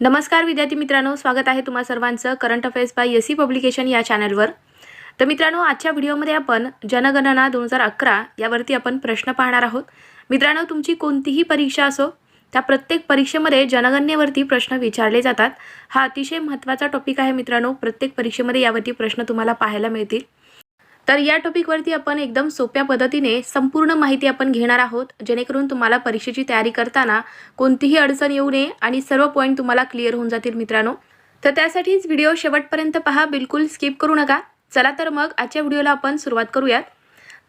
नमस्कार विद्यार्थी मित्रांनो स्वागत आहे तुम्हा सर्वांचं current affairs by S C publication या चॅनलवर. तर मित्रांनो आजच्या व्हिडिओमध्ये आपण जनगणना दोन हजार अकरा यावरती आपण प्रश्न पाहणार आहोत. मित्रांनो तुमची कोणतीही परीक्षा असो त्या प्रत्येक परीक्षेमध्ये जनगणनेवरती प्रश्न विचारले जातात. हा अतिशय महत्त्वाचा टॉपिक आहे मित्रांनो. प्रत्येक परीक्षेमध्ये यावरती प्रश्न तुम्हाला पाहायला मिळतील. तर या टॉपिकवरती आपण एकदम सोप्या पद्धतीने संपूर्ण माहिती आपण घेणार आहोत. जेणेकरून तुम्हाला परीक्षेची तयारी करताना कोणतीही अडचण येऊ नये आणि सर्व पॉईंट तुम्हाला क्लिअर होऊन जातील मित्रांनो. तर त्यासाठीच व्हिडिओ शेवटपर्यंत पहा. बिलकुल स्किप करू नका. चला तर मग आजच्या व्हिडिओला आपण सुरुवात करूयात.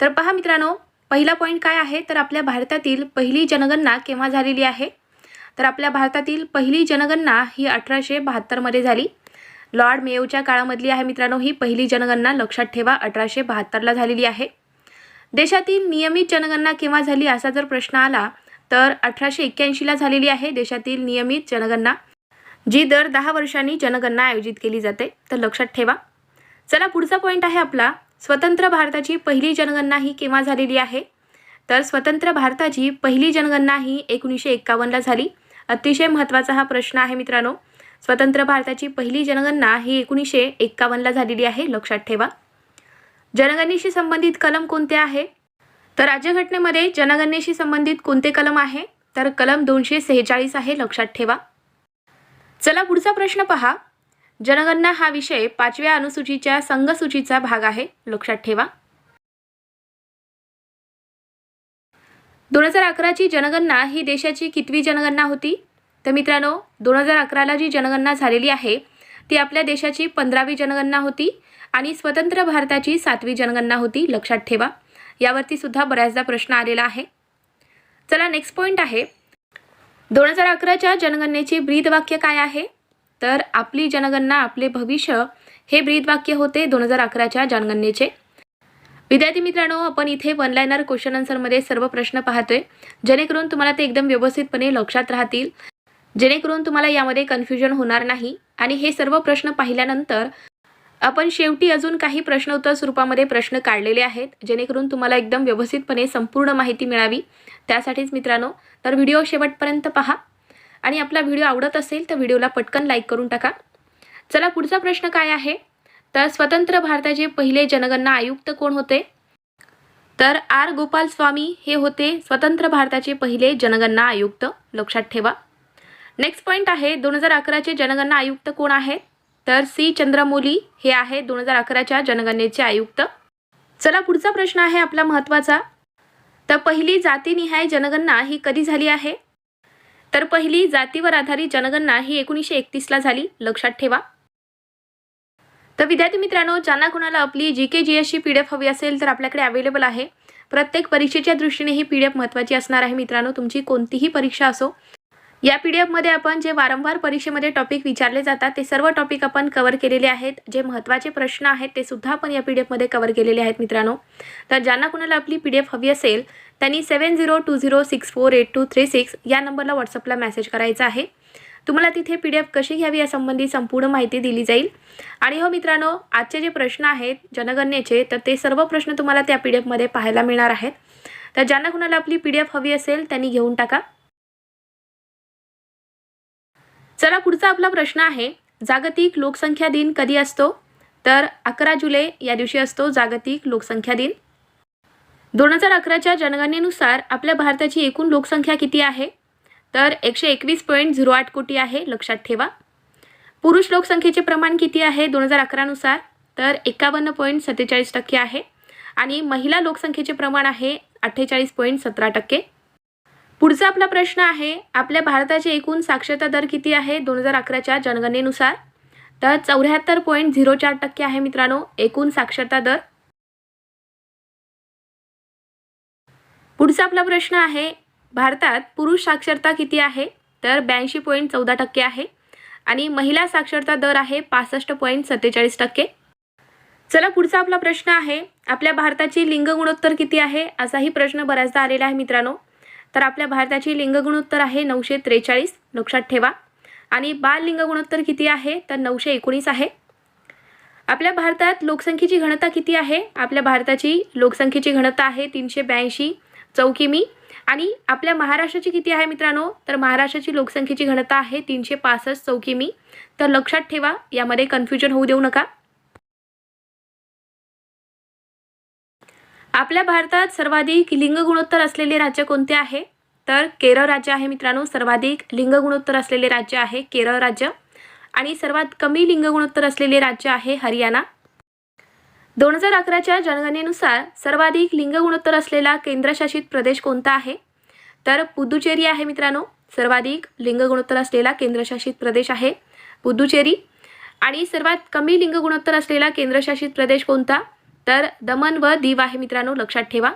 तर पहा मित्रांनो पहिला पॉईंट काय आहे? तर आपल्या भारतातील पहिली जनगणना केव्हा झालेली आहे? तर आपल्या भारतातील पहिली जनगणना ही अठराशे बहात्तरमध्ये झाली. लॉर्ड मेयोच्या काळामधली आहे मित्रांनो ही पहिली जनगणना लक्षात ठेवा अठराशे बहात्तरला झालेली आहे. देशातील नियमित जनगणना केव्हा झाली असा जर प्रश्न आला तर अठराशे एक्क्याऐंशीला झालेली आहे देशातील नियमित जनगणना जी दर दहा वर्षांनी जनगणना आयोजित केली जाते. तर लक्षात ठेवा. चला पुढचा पॉईंट आहे आपला. स्वतंत्र भारताची पहिली जनगणना ही केव्हा झालेली आहे? तर स्वतंत्र भारताची पहिली जनगणना ही एकोणीसशे एक्कावन्नला झाली. अतिशय महत्त्वाचा हा प्रश्न आहे मित्रांनो. स्वतंत्र भारताची पहिली जनगणना ही एकोणीसशे एक्कावन्नला झालेली आहे. लक्षात ठेवा. जनगणनेशी संबंधित कलम कोणते आहे? तर राज्यघटनेमध्ये जनगणनेशी संबंधित कोणते कलम आहे? तर कलम दोनशे सेहेचाळीस आहे. लक्षात ठेवा. चला पुढचा प्रश्न पहा. जनगणना हा विषय पाचव्या अनुसूचीच्या संघसूचीचा भाग आहे. लक्षात ठेवा. दोन हजार अकराची जनगणना ही देशाची कितवी जनगणना होती? तर मित्रांनो दोन हजार अकराला जी जनगणना झालेली आहे ती आपल्या देशाची पंधरावी जनगणना होती आणि स्वतंत्र भारताची सातवी जनगणना होती लक्षात ठेवा. यावरती सुद्धा बऱ्याचदा प्रश्न आलेला आहे. चला नेक्स्ट पॉईंट आहे. दोन हजार अकराच्या जनगणनेचे ब्रीदवाक्य काय आहे? तर आपली जनगणना आपले भविष्य हे ब्रीदवाक्य होते दोन हजार अकराच्या जनगणनेचे. विद्यार्थी मित्रांनो आपण इथे वन लायनर क्वेश्चन आन्सरमध्ये सर्व प्रश्न पाहतोय. जेणेकरून तुम्हाला ते एकदम व्यवस्थितपणे लक्षात राहतील. जेणेकरून तुम्हाला यामध्ये कन्फ्युजन होणार नाही. आणि हे सर्व प्रश्न पाहिल्यानंतर आपण शेवटी अजून काही प्रश्न उत्तर स्वरूपामध्ये प्रश्न काढलेले आहेत जेणेकरून तुम्हाला एकदम व्यवस्थितपणे संपूर्ण माहिती मिळावी. त्यासाठीच मित्रांनो तर व्हिडिओ शेवटपर्यंत पहा. आणि आपला व्हिडिओ आवडत असेल तर व्हिडिओला पटकन लाईक करून टाका. चला पुढचा प्रश्न काय आहे? तर स्वतंत्र भारताचे पहिले जनगणना आयुक्त कोण होते? तर आर. गोपाल स्वामी हे होते स्वतंत्र भारताचे पहिले जनगणना आयुक्त. लक्षात ठेवा. नेक्स्ट पॉईंट आहे दोन हजार अकराचे जनगणना आयुक्त कोण आहेत? तर सी. चंद्रमौली हे आहे दोन हजार अकराच्या जनगणनेचे आयुक्त. चला पुढचा प्रश्न आहे आपला महत्त्वाचा. तर पहिली जातीनिहाय जनगणना ही कधी झाली आहे? तर पहिली जातीवर आधारित जनगणना ही एकोणीसशे एकतीसला झाली. लक्षात ठेवा. तर विद्यार्थी मित्रांनो ज्यांना कोणाला आपली जी के जी एसची पी डी एफ हवी असेल तर आपल्याकडे अवेलेबल आहे. प्रत्येक परीक्षेच्या दृष्टीने ही पी डी एफ महत्त्वाची असणार आहे मित्रांनो. तुमची कोणतीही परीक्षा असो या पी डी एफमध्ये आपण जे वारंवार परीक्षेमध्ये टॉपिक विचारले जातात ते सर्व टॉपिक आपण कवर केलेले आहेत. जे महत्त्वाचे प्रश्न आहेत ते सुद्धा आपण या पी डी एफमध्ये कवर केलेले आहेत मित्रांनो. तर ज्यांना कुणाला आपली पी डी एफ हवी असेल त्यांनी seven zero two zero six four eight two three six या नंबरला व्हॉट्सअपला मेसेज करायचा आहे. तुम्हाला तिथे पी डी एफ कशी घ्यावी यासंबंधी संपूर्ण माहिती दिली जाईल. आणि हो मित्रांनो आजचे जे प्रश्न आहेत जनगणनेचे तर ते सर्व प्रश्न तुम्हाला त्या पी डी एफमध्ये पाहायला मिळणार आहेत. तर ज्यांना कुणाला आपली पी डी एफ हवी असेल त्यांनी घेऊन टाका. चला पुढचा आपला प्रश्न आहे. जागतिक लोकसंख्या दिन कधी असतो? तर अकरा जुलै या दिवशी असतो जागतिक लोकसंख्या दिन. दोन हजार अकराच्या जनगणनेनुसार आपल्या भारताची एकूण लोकसंख्या किती आहे? तर एकशे एकवीस पॉईंट झिरो आठ कोटी आहे लक्षात ठेवा. पुरुष लोकसंख्येचे प्रमाण किती आहे? दोन हजार अकरानुसार. तर एकावन्न पॉईंट सत्तेचाळीस टक्के आहे. आणि महिला लोकसंख्येचे प्रमाण आहे अठ्ठेचाळीस पॉईंट सतरा टक्के. पुढचा आपला प्रश्न आहे आपल्या भारताचे एकूण साक्षरता दर किती आहे दोन हजार अकराच्या जनगणनेनुसार? तर चौऱ्याहत्तर पॉईंट झिरो चार टक्के आहे मित्रांनो एकूण साक्षरता दर. पुढचा आपला प्रश्न आहे भारतात पुरुष साक्षरता किती आहे? तर ब्याऐंशी पॉईंट चौदा टक्के आहे आणि महिला साक्षरता दर आहे पासष्ट पॉईंट सत्तेचाळीस टक्के. चला पुढचा आपला प्रश्न आहे आपल्या भारताची लिंग गुणोत्तर किती आहे असाही प्रश्न बऱ्याचदा आलेला आहे मित्रांनो. तर आपल्या भारताची लिंग गुणोत्तर आहे नऊशे त्रेचाळीस. लक्षात ठेवा. आणि बाल लिंग गुणोत्तर किती आहे? तर नऊशे एकोणीस आहे. आपल्या भारतात लोकसंख्येची घनता किती आहे? आपल्या भारताची लोकसंख्येची घनता आहे तीनशे ब्याऐंशी चौकिमी आणि आपल्या महाराष्ट्राची किती आहे मित्रांनो? तर महाराष्ट्राची लोकसंख्येची घनता आहे तीनशे पासष्ट चौ किमी तर लक्षात ठेवा यामध्ये कन्फ्युजन होऊ देऊ नका. आपल्या भारतात सर्वाधिक लिंग गुणोत्तर असलेले राज्य कोणते आहे? तर केरळ राज्य आहे मित्रांनो. सर्वाधिक लिंग गुणोत्तर असलेले राज्य आहे केरळ राज्य. आणि सर्वात कमी लिंग गुणोत्तर असलेले राज्य आहे हरियाणा. दोन हजार अकराच्या जनगणनेनुसार सर्वाधिक लिंग गुणोत्तर असलेला केंद्रशासित प्रदेश कोणता आहे? तर पुदुचेरी आहे मित्रांनो. सर्वाधिक लिंग गुणोत्तर असलेला केंद्रशासित प्रदेश आहे पुदुचेरी. आणि सर्वात कमी लिंग गुणोत्तर असलेला केंद्रशासित प्रदेश कोणता? तर दमन व दीव आहे मित्रांनो लक्षात ठेवा.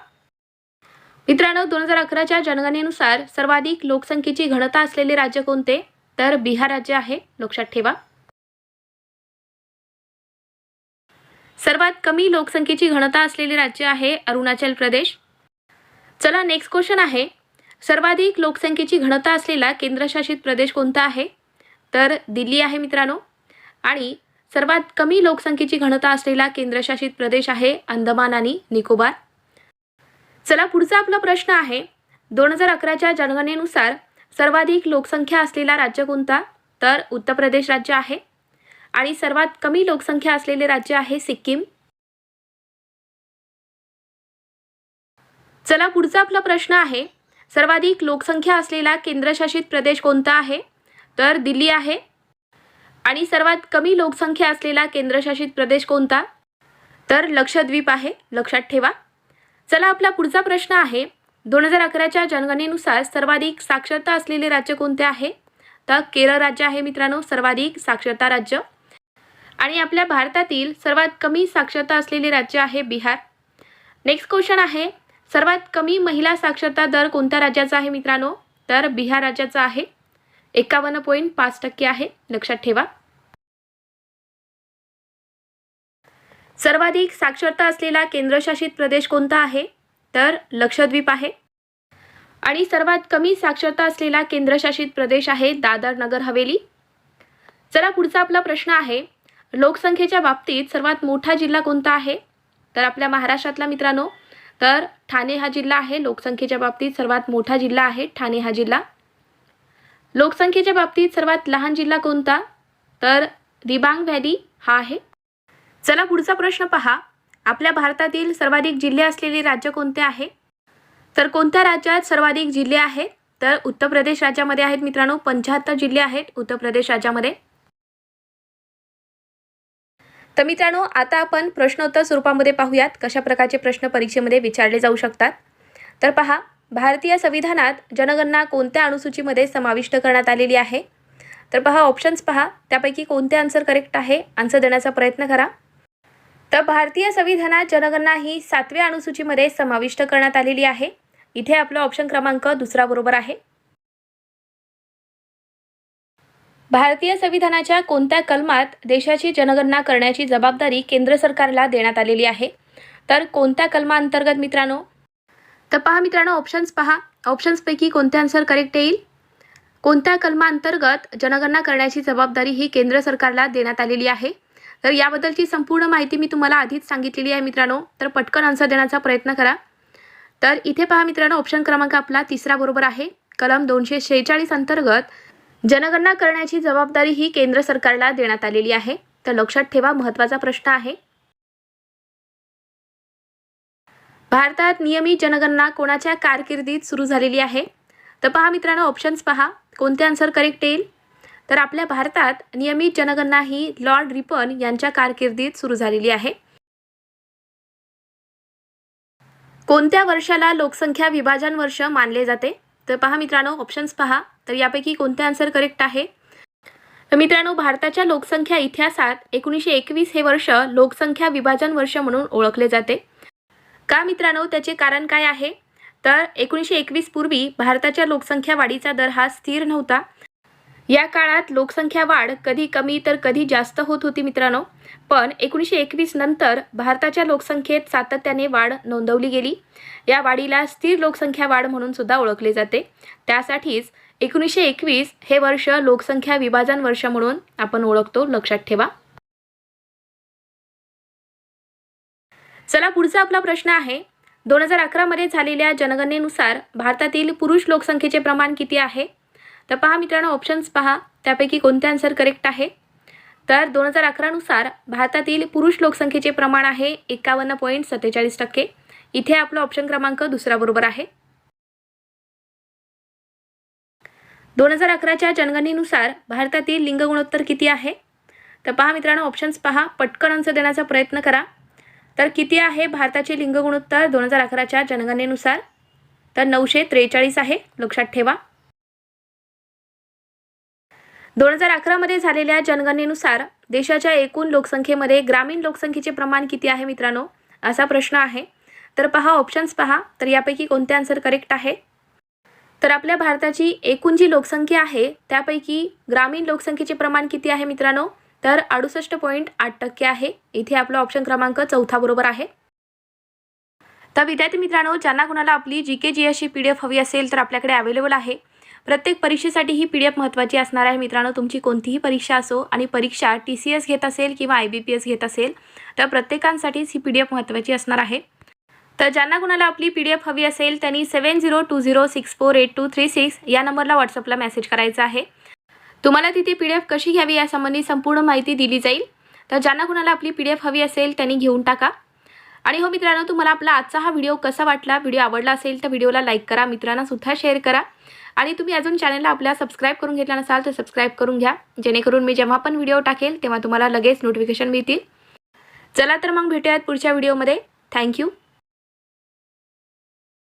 मित्रांनो दोन हजार अकराच्या जनगणनेनुसार सर्वाधिक लोकसंख्येची घनता असलेले राज्य कोणते? तर बिहार राज्य आहे लक्षात ठेवा. सर्वात कमी लोकसंख्येची घनता असलेले राज्य आहे अरुणाचल प्रदेश. चला नेक्स्ट क्वेश्चन आहे. सर्वाधिक लोकसंख्येची घनता असलेला केंद्रशासित प्रदेश कोणता आहे? तर दिल्ली आहे मित्रांनो. आणि सर्वात कमी लोकसंख्येची घनता असलेला केंद्रशासित प्रदेश आहे अंदमान आणि निकोबार. चला पुढचा आपला प्रश्न आहे दोन हजार अकराच्या जनगणनेनुसार सर्वाधिक लोकसंख्या असलेला राज्य कोणता? तर उत्तर प्रदेश राज्य आहे. आणि सर्वात कमी लोकसंख्या असलेले राज्य आहे सिक्कीम. चला पुढचा आपला प्रश्न आहे सर्वाधिक लोकसंख्या असलेला केंद्रशासित प्रदेश कोणता आहे? तर दिल्ली आहे आणि सर्वात कमी लोकसंख्या असलेला केंद्रशासित प्रदेश कोणता? तर लक्षद्वीप आहे. लक्षात ठेवा. चला आपला पुढचा प्रश्न आहे. दोन हजार अकराच्या जनगणनेनुसार सर्वाधिक साक्षरता असलेले राज्य कोणते आहे? तर केरळ राज्य आहे मित्रांनो सर्वाधिक साक्षरता राज्य. आणि आपल्या भारतातील सर्वात कमी साक्षरता असलेले राज्य आहे बिहार. नेक्स्ट क्वेश्चन आहे. सर्वात कमी महिला साक्षरता दर कोणत्या राज्याचा आहे मित्रांनो? तर बिहार राज्याचा आहे. एकावन्न पॉईंट पाच टक्के आहे. लक्षात ठेवा. सर्वाधिक साक्षरता असलेला केंद्रशासित प्रदेश कोणता आहे? तर लक्षद्वीप आहे. आणि सर्वात कमी साक्षरता असलेला केंद्रशासित प्रदेश आहे दादर नगर हवेली. चला पुढचा आपला प्रश्न आहे. लोकसंख्येच्या बाबतीत सर्वात मोठा जिल्हा कोणता आहे? तर आपल्या महाराष्ट्रातला मित्रांनो तर ठाणे हा जिल्हा आहे. लोकसंख्येच्या बाबतीत सर्वात मोठा जिल्हा आहे ठाणे हा जिल्हा. लोकसंख्येच्या बाबतीत सर्वात लहान जिल्हा कोणता? तर दिबांग व्हॅली हा आहे. चला पुढचा प्रश्न पहा. आपल्या भारतातील सर्वाधिक जिल्हे असलेले राज्य कोणते आहे? तर कोणत्या राज्यात सर्वाधिक जिल्हे आहेत? तर उत्तर प्रदेश राज्यामध्ये आहेत मित्रांनो पंच्याहत्तर जिल्हे आहेत उत्तर प्रदेश राज्यामध्ये. तर मित्रांनो आता आपण प्रश्नोत्तर स्वरूपामध्ये पाहूयात कशा प्रकारचे प्रश्न परीक्षेमध्ये विचारले जाऊ शकतात. तर पहा भारतीय संविधानात जनगणना कोणत्या अनुसूचीमध्ये समाविष्ट करण्यात आलेली आहे? तर पहा ऑप्शन्स पहा. त्यापैकी कोणते आन्सर करेक्ट आहे? आन्सर देण्याचा प्रयत्न करा. तर भारतीय संविधानात जनगणना ही सातव्या अनुसूचीमध्ये समाविष्ट करण्यात आलेली आहे. इथे आपला ऑप्शन क्रमांक दुसरा बरोबर आहे. भारतीय संविधानाच्या कोणत्या कलमात देशाची जनगणना करण्याची जबाबदारी केंद्र सरकारला देण्यात आलेली आहे? तर कोणत्या कलमाअंतर्गत मित्रांनो? तर पहा मित्रांनो ऑप्शन्स पहा. ऑप्शन्सपैकी कोणते आन्सर करेक्ट येईल? कोणत्या कलमाअंतर्गत जनगणना करण्याची जबाबदारी ही केंद्र सरकारला देण्यात आलेली आहे? तर याबद्दलची संपूर्ण माहिती मी तुम्हाला आधीच सांगितलेली आहे मित्रांनो. तर पटकन आन्सर देण्याचा प्रयत्न करा. तर इथे पहा मित्रांनो ऑप्शन क्रमांक आपला तिसरा बरोबर आहे. कलम दोनशे शेहेचाळीस अंतर्गत जनगणना करण्याची जबाबदारी ही केंद्र सरकारला देण्यात आलेली आहे. तर लक्षात ठेवा महत्त्वाचा प्रश्न आहे. भारतात नियमित जनगणना कोणाच्या कारकिर्दीत सुरू झालेली आहे? तर पहा मित्रांनो ऑप्शन्स पहा. कोणते आन्सर करेक्ट येईल? तर आपल्या भारतात नियमित जनगणना ही लॉर्ड रिपन यांच्या कारकिर्दीत सुरू झालेली आहे. कोणत्या वर्षाला लोकसंख्या विभाजन वर्ष मानले जाते? तर पहा मित्रांनो ऑप्शन्स पहा. तर यापैकी कोणते आन्सर करेक्ट आहे? तर मित्रांनो भारताच्या लोकसंख्या इतिहासात एकोणीसशे एकवीस हे वर्ष लोकसंख्या विभाजन वर्ष म्हणून ओळखले जाते. का मित्रांनो त्याचे कारण काय आहे? तर एकोणीसशे एकवीस पूर्वी भारताच्या लोकसंख्या वाढीचा दर हा स्थिर नव्हता. या काळात लोकसंख्या वाढ कधी कमी तर कधी जास्त होत होती मित्रांनो. पण एकोणीसशे एकवीस नंतर भारताच्या लोकसंख्येत सातत्याने वाढ नोंदवली गेली. या वाढीला स्थिर लोकसंख्या वाढ म्हणून सुद्धा ओळखले जाते. त्यासाठीच एकोणीसशे एकवीस हे वर्ष लोकसंख्या विभाजन वर्ष म्हणून आपण ओळखतो. लक्षात ठेवा. चला पुढचा आपला प्रश्न आहे. दोन हजार अकरामध्ये झालेल्या जनगणनेनुसार भारतातील पुरुष लोकसंख्येचे प्रमाण किती आहे? तर पहा मित्रांनो ऑप्शन्स पहा. त्यापैकी कोणते आन्सर करेक्ट आहे? तर दोन हजार अकरानुसार भारतातील पुरुष लोकसंख्येचे प्रमाण आहे एकावन्न पॉईंट सत्तेचाळीस टक्के. इथे आपलं ऑप्शन क्रमांक दुसरा बरोबर आहे. दोन हजार अकराच्या जनगणनेनुसार भारतातील लिंग गुणोत्तर किती आहे? तर पहा मित्रांनो ऑप्शन्स पहा. पटकन आन्सर देण्याचा प्रयत्न करा. तर किती आहे भारताचे लिंग गुणोत्तर दोन हजार अकराच्या जनगणनेनुसार? तर नऊशे त्रेचाळीस आहे. लक्षात ठेवा. दोन हजार अकरामध्ये झालेल्या जनगणनेनुसार देशाच्या एकूण लोकसंख्येमध्ये ग्रामीण लोकसंख्येचे प्रमाण किती आहे मित्रांनो? असा प्रश्न आहे. तर पहा ऑप्शन्स पहा. तर यापैकी कोणते आन्सर करेक्ट आहे? तर आपल्या भारताची एकूण जी लोकसंख्या आहे त्यापैकी ग्रामीण लोकसंख्येचे प्रमाण किती आहे मित्रांनो? तर अडुसष्ट पॉईंट आठ टक्के आहे. इथे आपलं ऑप्शन क्रमांक चौथा बरोबर आहे. तर विद्यार्थी मित्रांनो ज्यांना कुणाला आपली जी के जी अशी पी डी एफ हवी असेल तर आपल्याकडे अवेलेबल आहे. प्रत्येक परीक्षेसाठी ही पी डी एफ महत्त्वाची असणार आहे. मित्रांनो तुमची कोणतीही परीक्षा असो आणि परीक्षा टी सी एस घेत असेल किंवा आय बी पी एस घेत असेल तर प्रत्येकांसाठीच ही पी डी एफ महत्त्वाची असणार आहे. तर ज्यांना कुणाला आपली पी डी एफ हवी असेल त्यांनी seven zero two zero six four eight two three six या नंबरला व्हॉट्सअपला मेसेज करायचा आहे. तुम्हाला तिथे पी डी एफ कशी घ्यावी यासंबंधी संपूर्ण माहिती दिली जाईल. तर ज्यांना कुणाला आपली पी डी एफ हवी असेल त्यांनी घेऊन टाका. आणि हो मित्रांनो तुम्हाला आपला आजचा हा व्हिडिओ कसा वाटला व्हिडिओ आवडला असेल तर व्हिडिओला लाईक करा मित्रांनासुद्धा शेअर करा. आणि तुम्ही अजून चॅनलला आपल्या सबस्क्राईब करून घेतला नसाल तर सबस्क्राईब करून घ्या. जेणेकरून मी जेव्हा पण व्हिडिओ टाकेल तेव्हा तुम्हाला लगेच नोटिफिकेशन मिळतील. चला तर मग भेटूयात पुढच्या व्हिडिओमध्ये थँक्यू